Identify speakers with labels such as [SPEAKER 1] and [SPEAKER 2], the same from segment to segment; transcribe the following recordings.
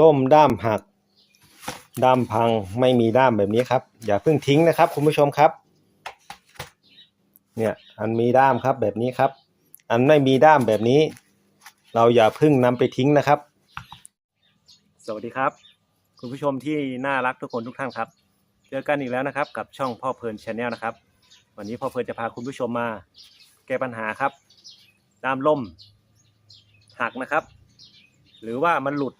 [SPEAKER 1] ล่มด้ามหัก ด้ามพังไม่มีด้ามแบบนี้ครับ อย่าเพิ่งทิ้งนะครับ คุณผู้ชมครับ เนี่ยอันมีด้ามครับแบบนี้ครับ อันไม่มีด้ามแบบนี้ เราอย่าเพิ่งนำไปทิ้งนะครับ สวัสดีครับ คุณผู้ชมที่น่ารักทุกคนทุกท่านครับ เจอกันอีกแล้วนะครับ กับช่องพ่อเพลินชาแนลนะครับ วันนี้พ่อเพลินจะพาคุณผู้ชมมา แก้ปัญหาครับด้ามล่มหักนะครับ หรือว่ามันหลุด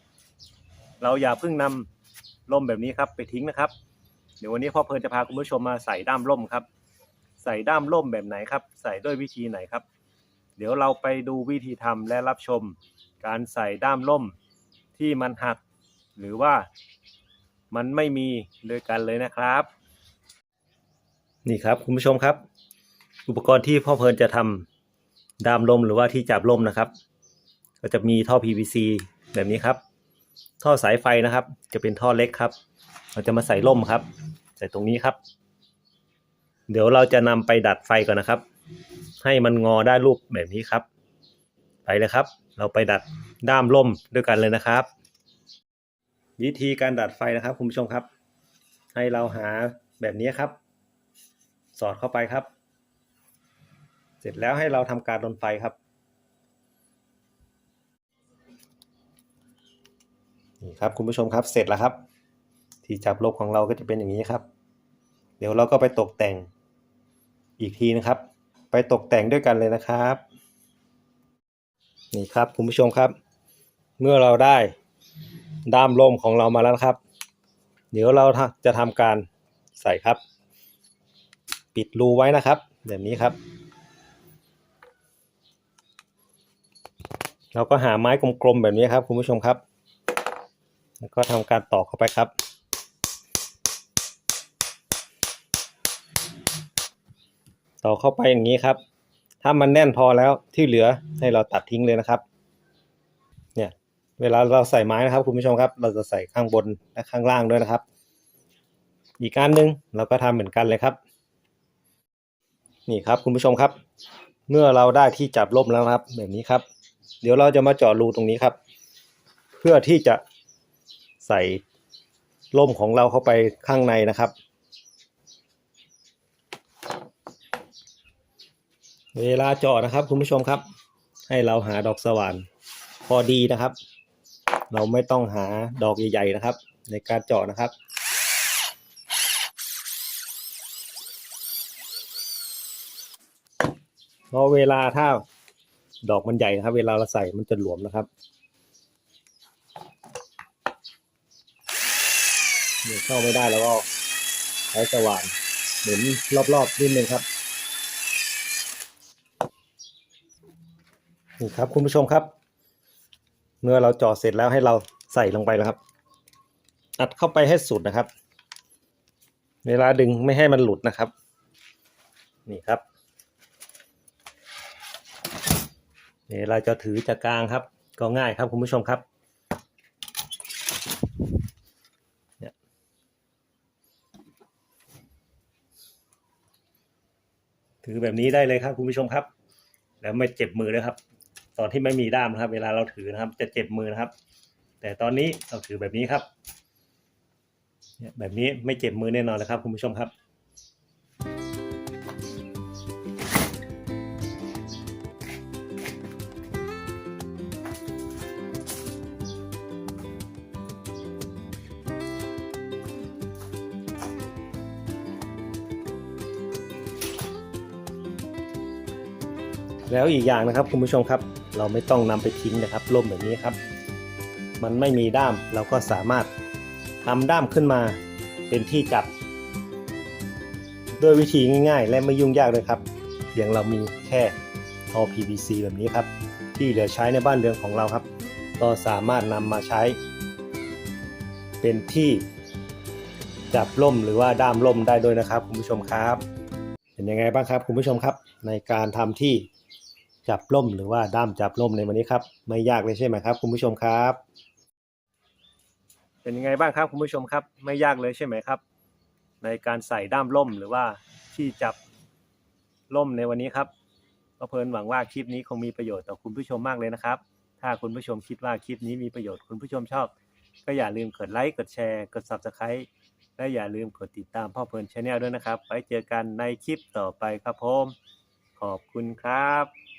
[SPEAKER 1] เราอย่าเพิ่งนำล่มแบบนี้ครับไปทิ้งนะครับ เดี๋ยววันนี้พ่อเพลินจะพาคุณผู้ชมมาใส่ด้ามล่มครับ ใส่ด้ามล่มแบบไหนครับ ใส่ด้วยวิธีไหนครับ เดี๋ยวเราไปดูวิธีทำและรับชม การใส่ด้ามล่มที่มันหัก หรือว่ามันไม่มีด้วยกันเลยนะครับ นี่ครับคุณผู้ชมครับ อุปกรณ์ที่พ่อเพลินจะทำด้ามล่มหรือว่าที่จับล่มนะครับ ก็จะมีท่อ PVC แบบนี้ครับ ท่อสายไฟนะครับ จะเป็นท่อเล็กครับ เราจะมาใส่ล่มครับ ใส่ตรงนี้ครับ เดี๋ยวเราจะนำไปดัดไฟก่อนนะครับ ให้มันงอได้รูปแบบนี้ครับ ไปเลยครับ เราไปดัดด้ามล่มด้วยกันเลยนะครับ วิธีการดัดไฟนะครับคุณผู้ชมครับ ให้เราหาแบบนี้ครับ สอดเข้าไปครับ เสร็จแล้วให้เราทำการลนไฟครับ นี่ครับคุณผู้ชมครับเสร็จแล้วครับ ที่จับลบของเราก็จะเป็นอย่างนี้ครับ เดี๋ยวเราก็ไปตกแต่งอีกทีนะครับ ไปตกแต่งด้วยกันเลยนะครับ นี่ครับคุณผู้ชมครับ เมื่อเราได้ด้ามล่มของเรามาแล้วครับ เดี๋ยวเราจะทำการใส่ครับ ปิดรูไว้นะครับ แบบนี้ครับเราก็หาไม้กลมๆแบบนี้ครับคุณผู้ชมครับ แล้วก็ทำการตอกเข้าไปครับ ตอกเข้าไปอย่างนี้ครับ ถ้ามันแน่นพอแล้วที่เหลือให้เราตัดทิ้งเลยนะครับ เนี่ยเวลาเราใส่ไม้นะครับคุณผู้ชมครับ เราจะใส่ข้างบนและข้างล่างด้วยนะครับ อีกการหนึ่งเราก็ทำเหมือนกันเลยครับ นี่ครับคุณผู้ชมครับ เมื่อเราได้ที่จับล่มแล้วครับแบบนี้ครับ เดี๋ยวเราจะมาเจาะรูตรงนี้ครับ เพื่อที่จะ ใส่ล่มของเราเข้าไปข้างในนะครับ เวลาเจาะนะครับคุณผู้ชมครับ ให้เราหาดอกสว่านพอดีนะครับ เราไม่ต้องหาดอกใหญ่ๆนะครับ ในการเจาะนะครับเพราะเวลาถ้าดอกมันใหญ่นะครับ เวลาเราใส่มันจะหลวมนะครับ เดี๋ยวเข้าไม่ได้แล้วก็ใช้สว่านหมุนรอบๆนิดนึงครับนี่ครับคุณผู้ชมครับ เมื่อเราจาะเสร็จแล้วให้เราใส่ลงไปแล้วครับ อัดเข้าไปให้สุดนะครับ เวลาดึงไม่ให้มันหลุดนะครับ นี่ครับ เวลาจะถือจะกลางครับ ก็ง่ายครับคุณผู้ชมครับเนี่ย ถือแบบนี้ได้เลยครับ คุณผู้ชมครับ แล้วไม่เจ็บมือเลยครับ ตอนที่ไม่มีด้ามนะครับ เวลาเราถือนะครับ จะเจ็บมือนะครับ แต่ตอนนี้เราถือแบบนี้ครับแบบนี้ไม่เจ็บมือแน่นอนเลยครับ คุณผู้ชมครับ แล้วอีกอย่างนะครับคุณผู้ชมครับ เราไม่ต้องนำไปทิ้งนะครับร่มแบบนี้ครับ มันไม่มีด้ามเราก็สามารถทำด้ามขึ้นมาเป็นที่จับด้วยวิธีง่ายๆ และไม่ยุ่งยากเลยครับเพียงเรามีแค่ท่อ PVC แบบนี้ครับ ที่เหลือใช้ในบ้านเรือนของเราครับ ก็สามารถนำมาใช้ เป็นที่จับล่มหรือว่าด้ามล่มได้ด้วยนะครับ คุณผู้ชมครับ เป็นยังไงบ้างครับ คุณผู้ชมครับ ในการทำที่ จับล่มหรือว่าด้ามจับล่มในวันนี้ครับ ไม่ยากเลยใช่ไหมครับ คุณผู้ชมครับ เป็นยังไงบ้างครับคุณผู้ชมครับ ไม่ยากเลยใช่ไหมครับ ในการใส่ด้ามล่มหรือว่าที่จับล่มในวันนี้ครับก็เพลินหวังว่าคลิปนี้คงมีประโยชน์ต่อคุณผู้ชมมากเลยนะครับ ถ้าคุณผู้ชมคิดว่าคลิปนี้มีประโยชน์คุณผู้ชมชอบ ก็อย่าลืมกดไลค์กดแชร์กด Subscribe และอย่าลืมกดติดตามพ่อเพลินชาแนลด้วยนะครับ ไว้เจอกันในคลิปต่อไปครับผม ขอบคุณครับ